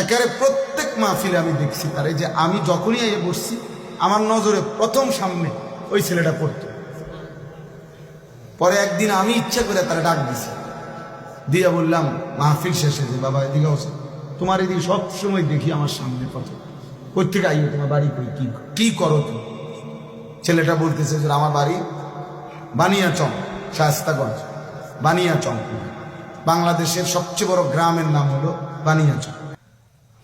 একেবারে প্রত্যেক মাহফিলে আমি দেখছি তারে। যে আমি যখনই এ বসছি, আমার নজরে প্রথম সামনে ওই ছেলেটা পড়তো। পরে একদিন আমি ইচ্ছা করে তারা ডাক দিছি। দিয়া বললাম, মাহফিল শেষে যে বাবা, এদিকে আসো। তোমার এদিকে সব সময় দেখি আমার সামনে কত কোথেকে আইও তোমার বাড়ি কই? কি কি করো তুমি? ছেলেটা বলতেছে, যে আমার বাড়ি বানিয়াচং শাস্তাগঞ্জ বানিয়াচং। বাংলাদেশের সবচেয়ে বড় গ্রামের নাম হলো বানিয়াচং।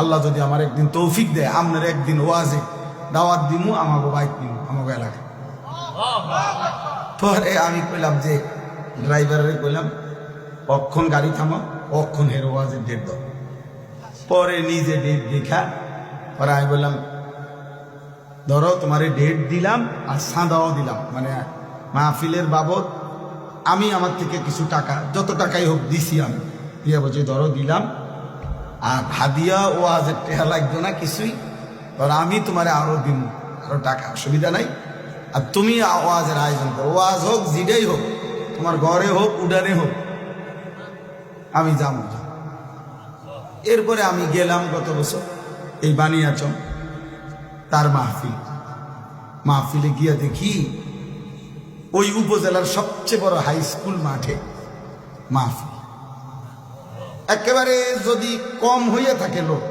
আল্লাহ যদি আমার একদিন তৌফিক দেয়, আপনার একদিন ওয়াজে দাওয়াত দিমু আমাকে বাইক নিমু আমাকে এলাকায়। পরে আমি কইলাম যে, ড্রাইভারের কইলাম, অক্ষণ গাড়ি থামা অক্ষণ হের ওয়াজের ডেট দাও। পরে নিজে ডেট দেখা, পরে আমি বললাম, ধরো তোমারে ডেট দিলাম আর সাঁদাও দিলাম মানে মাহফিলের বাবদ আমি আমার থেকে কিছু টাকা, যত টাকাই হোক দিছি আমি। দিয়ে বলছি, ধরো দিলাম আর হাদিয়া ও আজ টেহা লাগতো না কিছুই ধর আমি তোমারে আরও দিন আরও টাকা, অসুবিধা নাই। আর তুমি ওয়াজের আয়োজন করো, ওয়াজ হোক, জিডেই হোক, তোমার ঘরে হোক, উডানে হোক, আমি যাব। এরপরে আমি গেলাম গত বছর, এই বানিয়াচম তার মাহফিল। মাহফিলে গিয়ে দেখি, ওই উপজেলার সবচেয়ে বড় হাই স্কুল মাঠে মাহফিল। একেবারে যদি কম হইয়া থাকে লোক,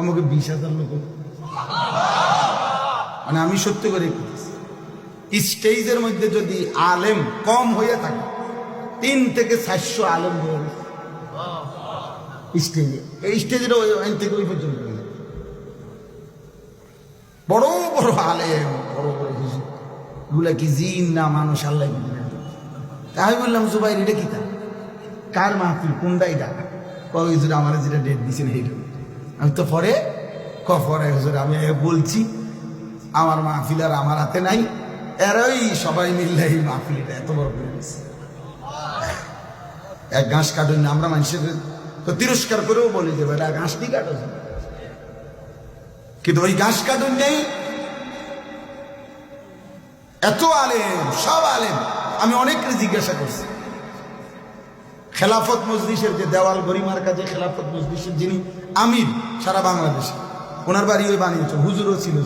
আমাকে বিশ হাজার লোক মানে আমি সত্যি করে স্টেজের মধ্যে যদি আলেম কম হইয়া থাকে, তিন থেকে চারশো আলেম হয়ে। স্টেজে, এই স্টেজের ওই থেকে ওই পর্যন্ত বড় বড় আলেম, বড় বড় হুজুর এগুলা কি জিন না মানুষ? আল্লাহ তাই বললাম, জুবাইর এটা কি তা? কার মাহফিল? কোনটাই ডাকা? হুজুর, আমার যেটা ডেট দিয়েছেন সেইটা। আমি তো পরে ক পরে হুজুর, আমি বলছি, আমার মাহফিল আর আমার হাতে নাই। এরাই সবাই মিললে এই মাহফিলটা এত বড় করে এক ঘাস কাটুন আমরা মানুষের তো তিরস্কার করেও বলি যে, বেটা ঘাসটি কাটো? কিন্তু ওই ঘাস কাটুন নেই। এত আলেম, সব আলেম। আমি অনেককে জিজ্ঞাসা করছি। খেলাফত মজলিসের যে দেওয়াল গরিমার কাছে খেলাফত মজলিসের যিনি আমির, সারা বাংলাদেশে। ওনার বাড়ি ওই বানিয়েছে, হুজুরও ছিল।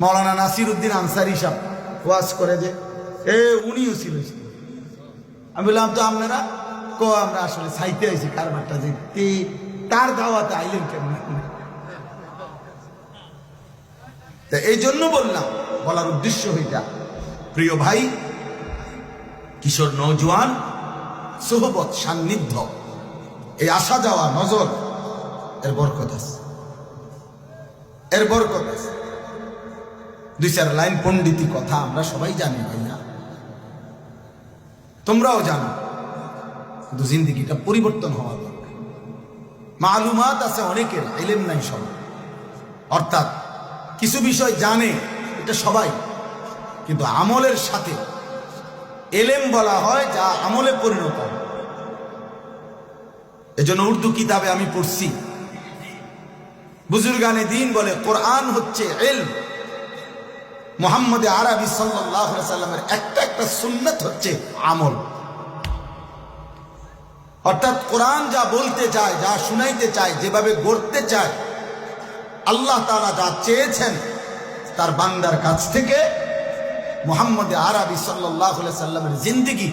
মৌলানা নাসির উদ্দিন আনসারি সাহ ওয়াজ করে যে, এ, উনিও ছিল আমি বললাম, তো আপনারা ক, আমরা আসলে সাইতে আইছি কারবারটা যে তার দাওয়াতে আইলেন কেমন? তা এই জন্য বললাম, বলার উদ্দেশ্য হইটা, প্রিয় ভাই, কিশোর নৌজওয়ান সোহবত সান্নিধ্য। এই আসা যাওয়া, নজর, এর বরকত আছে। এর বরকত আছে। দুই চার লাইন পণ্ডিতি কথা আমরা সবাই জানি ভাইয়া তোমরাও জানো, কিন্তু জিন্দিগিটা পরিবর্তন হওয়া দরকার। মালুমাত আছে অনেকের, এলেম নাই সবাই অর্থাৎ কিছু বিষয় জানে এটা সবাই, কিন্তু আমলের সাথে এলেম বলা হয়, যা আমলে পরিণত। এজন্য উর্দু কিতাবে আমি পড়ছি। বুজুর্গানে দিন বলে, কোরআন হচ্ছে এল মোহাম্মদ আরবি সাল্লামের একটা একটা সুন্নত হচ্ছে আমল। অর্থাৎ কোরআন যা বলতে চায়, যা শুনাইতে চায়, যেভাবে গড়তে চায়, আল্লাহ তারা যা চেয়েছেন, তার বান্দার কাছ থেকে মোহাম্মদ আরবি সাল্লাহ সাল্লামের জিন্দিগি,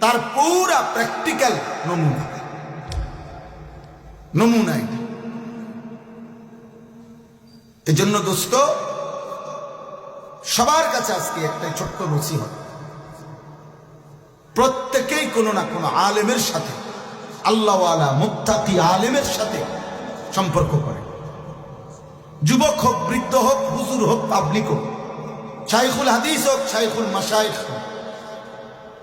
তার পুরা প্র্যাকটিক্যাল নমুনা। নমুনা এটা এজন্য দোস্ত, সবার কাছে আজকে একটাই ছোট্ট নসিহত। প্রত্যেকেই কোনো না কোনো আলেমের সাথে, আল্লাহওয়ালা মুক্তাকি আলেমের সাথে সম্পর্ক করে। যুবক হোক, বৃদ্ধ হোক, হুজুর হোক, পাবলিক হোক শাইখুল হাদিস হোক, শাইখুল মাসাইখ হোক।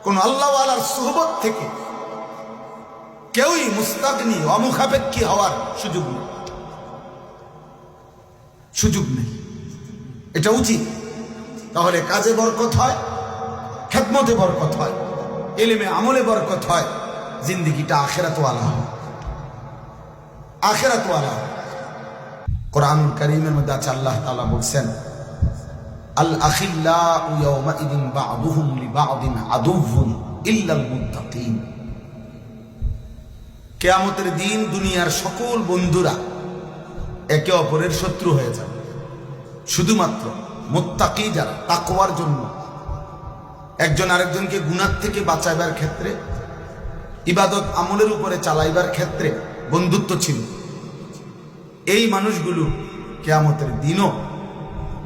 কোন আল্লাহওয়ালার সুহবত থেকে কেউই মুস্তাগনি, অমুখাপেক্ষী হওয়ার সুযোগ নেই। সুযোগ নেই। এটা উচিত। তাহলে কাজে বরকত হয়, খেদমতে বরকত হয়, এলেমে আমলে বরকত হয়, জিন্দিগিটা আখেরাতওয়ালা হয়। আখেরাতওয়ালা। হয় কোরআন করিমের মধ্যে আছে, আল্লাহ তালা বলছেন মুত্তাকিন। কেয়ামতের দিন দুনিয়ার সকল বন্ধুরা একে অপরের শত্রু হয়ে যাবে। শুধুমাত্র মোত্তাকি যারা, তাকওয়ার জন্য। একজন আরেকজনকে গুনার থেকে বাঁচাইবার ক্ষেত্রে, ইবাদত আমলের উপরে চালাইবার ক্ষেত্রে বন্ধুত্ব ছিল। এই মানুষগুলো কেয়ামতের দিনও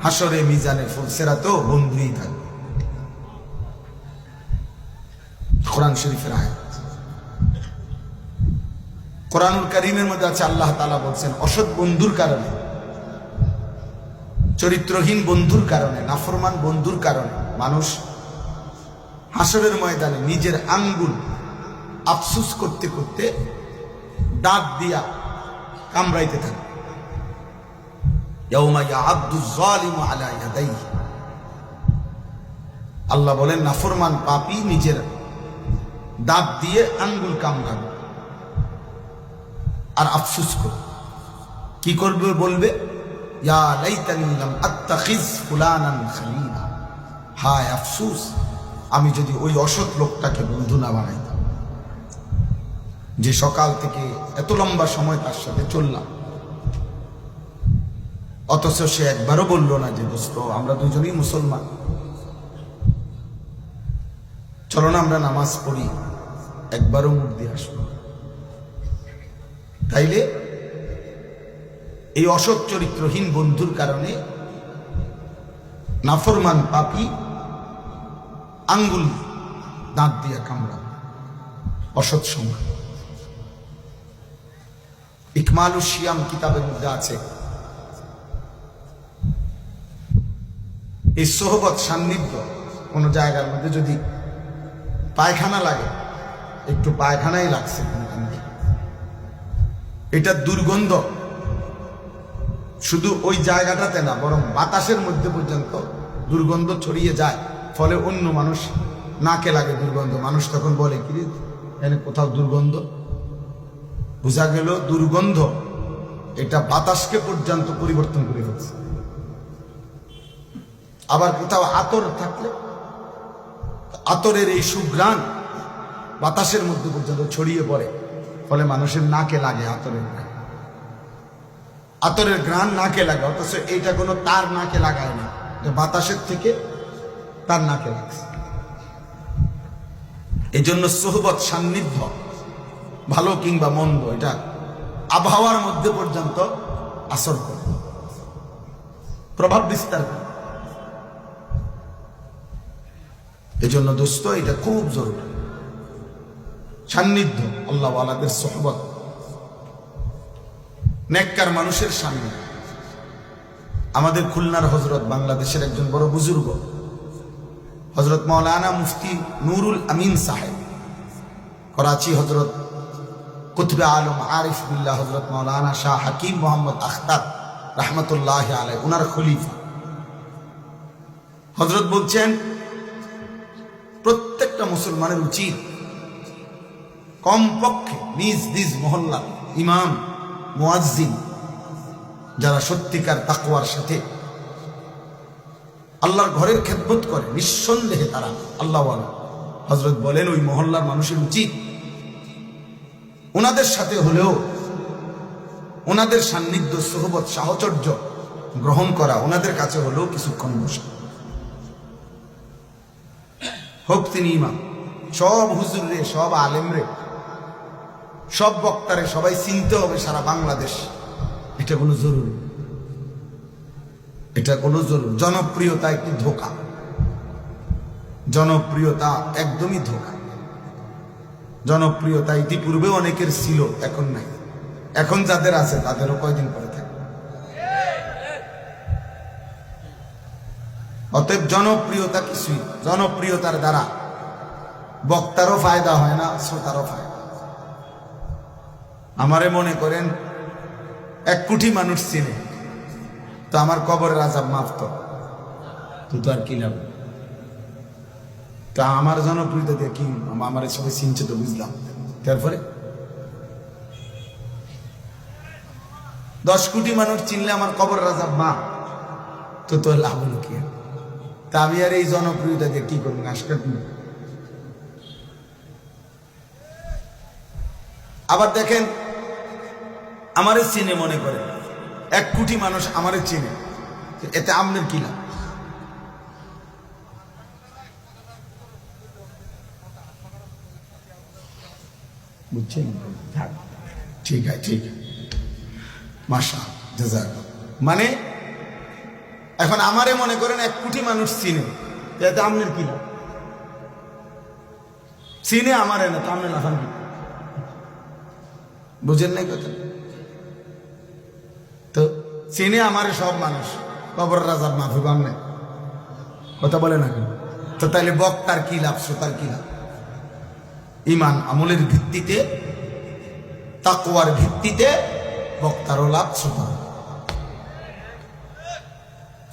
হাসরে মিজানে ফুলসেরাতেও বন্ধুই থাকবে। কোরআন শরীফের আয়াত। কোরআনুল করিমের মধ্যে আছে আল্লাহ তালা বলছেন, অসৎ বন্ধুর কারণে, চরিত্রহীন বন্ধুর কারণে, নাফরমান বন্ধুর কারণে মানুষ হাসরের ময়দানে নিজের আঙ্গুল আফসুস করতে করতে দাঁত দিয়া কামড়াইতে থাকে। আল্লাহ বলেন, নাফরমান পাপি নিজের দাঁত দিয়ে আঙ্গুল কামড়াবে। আর আফসুস করবে কি করবে বলবে? হায় আফসুস, আমি যদি ওই অসৎ লোকটাকে বন্ধু না বানাইতাম। যে সকাল থেকে এত লম্বা সময় তার সাথে চললাম। অথচ সে একবারও বলল না যে, দোস্ত, আমরা দুজনেই মুসলমান। চলো না, আমরা নামাজ পড়ি। একবারও মুখ দিয়ে আসব তাইলে এই অসৎ চরিত্রহীন বন্ধুর কারণে নাফরমান পাপি আঙ্গুল দাঁত দিয়ে কামড়া অসৎ সময়। ইকমালু শিয়াম কিতাবের মধ্যে আছে। এই সোহবত সান্নিধ্য কোনো জায়গার মধ্যে যদি পায়খানা লাগে একটু পায়খানাই লাগছে। এটা দুর্গন্ধ। শুধু ওই জায়গাটাতে না বরং বাতাসের মধ্যে পর্যন্ত দুর্গন্ধ ছড়িয়ে যায়। ফলে অন্য মানুষ নাকে লাগে দুর্গন্ধ। মানুষ তখন বলে কি রে, এখানে কোথাও দুর্গন্ধ? বোঝা গেল দুর্গন্ধ এটা বাতাসকে পর্যন্ত পরিবর্তন করে ফেলছে। আবার কোথাও আতর থাকলে, আতরের এই সুঘ্রাণ বাতাসের মধ্যে পর্যন্ত ছড়িয়ে পড়ে, ফলে মানুষের নাকে লাগে আতরের আতরের ঘ্রাণ নাকে লাগে, অথচ এইটা কোনো তার নাকে লাগায় না বাতাসের থেকে তার নাকে লাগছে। এই জন্য সোহবত সান্নিধ্য, ভালো কিংবা মন্দ, এটা আবহাওয়ার মধ্যে পর্যন্ত আসর করে। প্রভাব বিস্তার করে। এজন্য দোস্ত, এটা খুব জরুরি। সান্নিধ্য, আল্লাহ আলাদের সোহবত। নেককার মানুষের সামনে। আমাদের খুলনার হজরত বাংলাদেশের একজন বড় বুজুর্গ। হজরত মৌলানা মুফতি নুরুল আমিন সাহেব। করাচি হজরত কুতবে আলম আরিফ বিল্লাহ হজরত মৌলানা শাহ হাকিম মোহাম্মদ আখতার রহমতুল্লাহ আলাই উনার খলিফা। হজরত বলছেন প্রত্যেকটা মুসলমানের উচিত কমপক্ষে নিজ নিজ মহল্লা, ইমাম, মুয়াজ্জিন, যারা সত্যিকার তাকওয়ার সাথে আল্লাহর ঘরের খেদমত করে, নিঃসন্দেহে তারা আল্লাহ হজরত বলেন, ওই মহল্লার মানুষের উচিত ওনাদের সাথে হলেও ওনাদের সান্নিধ্য, সহবত, সাহচর্য গ্রহণ করা, ওনাদের কাছে হলেও কিছুক্ষণ বসা। হোক তিনি ইমাম সব হুজুর রে সব আলেম রে সব বক্তারে সবাই চিনতে হবে সারা বাংলাদেশ। এটা কোনো জরুরি। এটা কোনো জরুর। জনপ্রিয়তা একটি ধোকা। জনপ্রিয়তা একদমই ধোকা। জনপ্রিয়তা ইতিপূর্বে অনেকের ছিল, এখন নাই। এখন যাদের আছে, তাদেরও কয়দিন পরে থাকে অতএব জনপ্রিয়তা কিছুই জনপ্রিয়তার দ্বারা বক্তারও ফায়দা হয় না শ্রোতারও ফায়দা আমারে মনে করেন এক কোটি মানুষ চিনে তো আমার কবরের আজাব মাফ তো। তুই তো আর কি লাভ? তা আমার জনপ্রিয়তা দিয়ে কি আমার সবাই চিনছে তো বুঝলাম। তারপরে? দশ কোটি মানুষ চিনলে আমার কবর রাজাব মা তো তোর লাভ হলো কি তা আমি আর এই জনপ্রিয়তা দিয়ে কি করব? ঘাস কাটবো? আবার দেখেন, আমারে চিনে মনে করে। এক কোটি মানুষ আমারে চিনে। এতে আমনের কি লাভ? বুঝছেন? ঠিক আছে, ঠিক মাসা মানে এখন আমারে মনে করেন এক কোটি মানুষ চিনে এতে আমনের কি লাভ চিনে আমারে না তো আমনের লাফান কি? বুঝেন নাই কথা? তো চিনে আমারে সব মানুষ, কবর রাজার মাফি বামনে কথা বলে না তো তাহলে বক্তার কি লাভ, শ্রোতার কি লাভ? ইমান আমলের ভিত্তিতে তাকুয়ার ভিত্তিতে বক্তারও লাভ শ্রোতা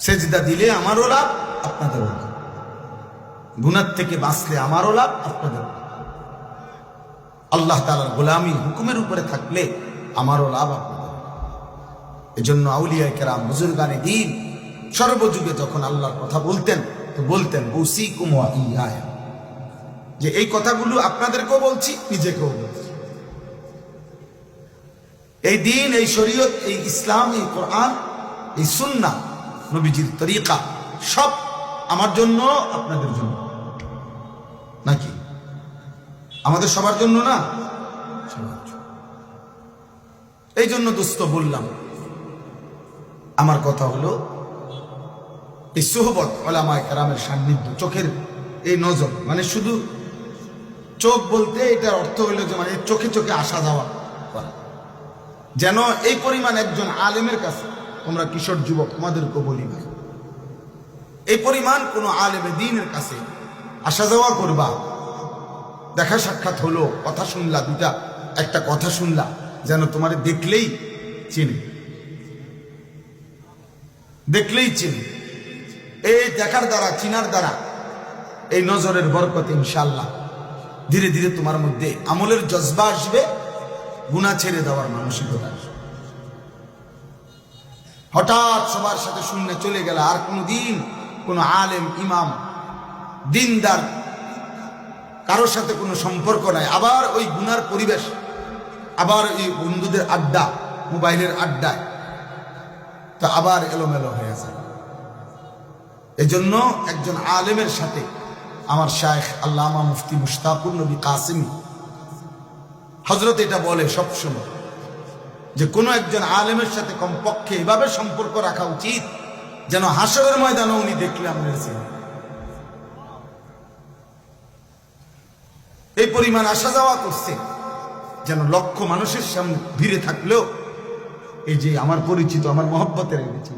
সেজদা দিলে আমারও লাভ, আপনাদেরও লাভ। গুনার থেকে বাঁচলে আমারও লাভ, আপনাদেরও লাভ। আল্লাহ তালার গোলামী হুকুমের উপরে থাকলে আমারও লাভ আপনাদের এজন্য আউলিয়া কেরাম, বুজুর্গানে দিন, সর্বযুগে যখন আল্লাহর কথা বলতেন, তো বলতেন বৌসি কুমা যে এই কথাগুলো আপনাদেরকেও বলছি, নিজেকেও বলছি। এই দিন, এই শরীয়ত, এই ইসলাম, এই কোরআন, এই সুন্না নবীজির তরিকা সব আমার জন্য, আপনাদের জন্য। নাকি? আমাদের সবার জন্য না। এই জন্য দোস্ত বললাম, আমার কথা হলো, এই সোহবত ওলামায় কারামের সান্নিধ্য, চোখের এই নজর মানে শুধু চোখ বলতে এটার অর্থ হইল যে মানে চোখে চোখে আসা যাওয়া করা। যেন এই পরিমাণ একজন আলেমের কাছে তোমরা কিশোর যুবক তোমাদেরকে বলি। ভাই এই পরিমাণ কোন আলেমে দিনের কাছে আসা যাওয়া করবা। দেখা সাক্ষাৎ হলো, কথা শুনলা দুটা একটা কথা শুনলা, যেন তোমার দেখলেই চিনে। দেখলেই চিনে। এই দেখার দ্বারা, চিনার দ্বারা, এই নজরের বরকত ইনশাল্লাহ ধীরে ধীরে তোমার মধ্যে আমলের জজবা আসবে গুণা ছেড়ে দেওয়ার মানসিকতা আসবে। হঠাৎ সবার সাথে শূন্য চলে গেল। আর কোনো দিন কোনো আলেম, ইমাম, দিনদার কারোর সাথে কোনো সম্পর্ক নাই। আবার ওই গুনার পরিবেশ, আবার ওই বন্ধুদের আড্ডা, মোবাইলের আড্ডায়। তা আবার এলোমেলো হয়ে যায়। এজন্য একজন আলেমের সাথে আমার শায়েখ আল্লামা মুফতি মুশতাকুর নবী কাসিমি হজরত এটা বলে সবসময়। যে কোনো একজন আলেমের সাথে কমপক্ষে এভাবে সম্পর্ক রাখা উচিত যেন হাসরের ময়দানে উনি দেখলে আমরা এই পরিমাণ আসা যাওয়া করছে যেন লক্ষ মানুষের সামনে ভিড়ে থাকলেও এই যে আমার পরিচিত, আমার মহব্বতের এনেছি